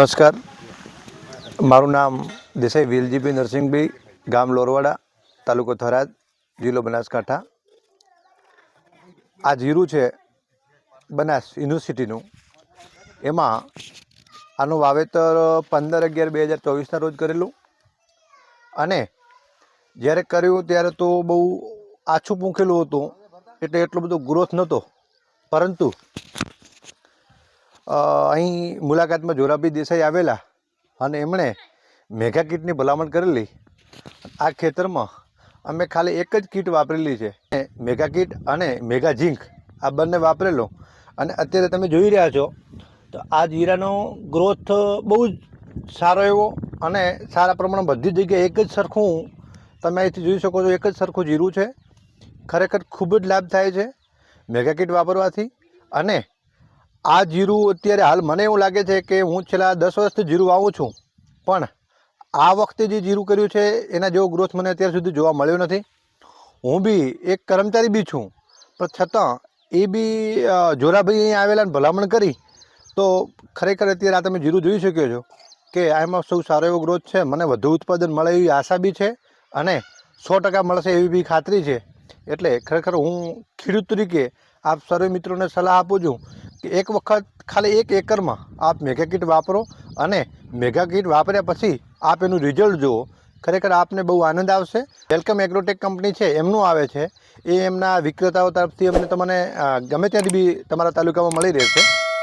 નમસ્કાર. મારું નામ દેસાઈ વેલજીભાઈ નરસિંહભાઈ, ગામ લોરવાડા, તાલુકો થરાદ, જિલ્લો બનાસકાંઠા. આ જીરું છે બનાસ યુનિવર્સિટીનું. એમાં આનું વાવેતર પંદર અગિયાર બે હજાર ચોવીસના રોજ કરેલું. અને જ્યારે કર્યું ત્યારે તો બહુ આછું પૂંખેલું હતું, એટલે એટલો બધો ગ્રોથ નહોતો. પરંતુ અહીં મુલાકાતમાં જોરાબી દેસાઈ આવેલા અને એમણે મેગા કીટની ભલામણ કરેલી. આ ખેતરમાં અમે ખાલી એક જ કીટ વાપરેલી છે. મેઘા કીટ અને મેગા ઝીંક આ બંને વાપરેલો. અને અત્યારે તમે જોઈ રહ્યા છો, તો આ જીરાનો ગ્રોથ બહુ જ સારો એવો અને સારા પ્રમાણમાં બધી જગ્યાએ એક જ સરખું તમે અહીંથી જોઈ શકો છો, એક જ સરખું જીરું છે. ખરેખર ખૂબ જ લાભ થાય છે મેગા કીટ વાપરવાથી અને આ જીરું અત્યારે હાલ મને એવું લાગે છે કે હું છેલ્લા દસ વર્ષથી જીરું વાવું છું, પણ આ વખતે જે જીરું કર્યું છે, એના જેવો ગ્રોથ મને અત્યાર સુધી જોવા મળ્યો નથી. હું બી એક કર્મચારી બી છું, પણ છતાં એ બી જોરાભાઈ અહીં આવેલા ભલામણ કરી, તો ખરેખર અત્યારે આ તમે જીરું જોઈ શક્યો છો કે આમાં સૌ સારો એવો ગ્રોથ છે, મને વધુ ઉત્પાદન મળે એવી આશા બી છે અને સો ટકા મળશે એવી બી ખાતરી છે. એટલે ખરેખર હું ખેડૂત તરીકે આપ સર્વે મિત્રોને સલાહ આપું છું એક વખત ખાલી એક એકરમાં આપ મેગા કીટ વાપરો અને મેગા કીટ વાપર્યા પછી આપ એનું રિઝલ્ટ જુઓ. ખરેખર આપને બહુ આનંદ આવશે. વેલકમ એગ્રોટેક કંપની છે, એમનું આવે છે. એ એમના વિક્રેતાઓ તરફથી અમને તમને ગમે ત્યાંથી બી તમારા તાલુકામાં મળી રહેશે.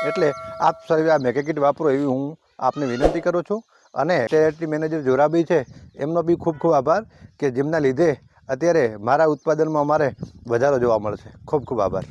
એટલે આપ સર્વે આ મેગા કીટ વાપરો એવી હું આપને વિનંતી કરું છું. અને ટેરેટરી મેનેજર જોરાબી છે, એમનો બી ખૂબ ખૂબ આભાર કે જેમના લીધે અત્યારે મારા ઉત્પાદનમાં અમારે વધારો જોવા મળશે. ખૂબ ખૂબ આભાર.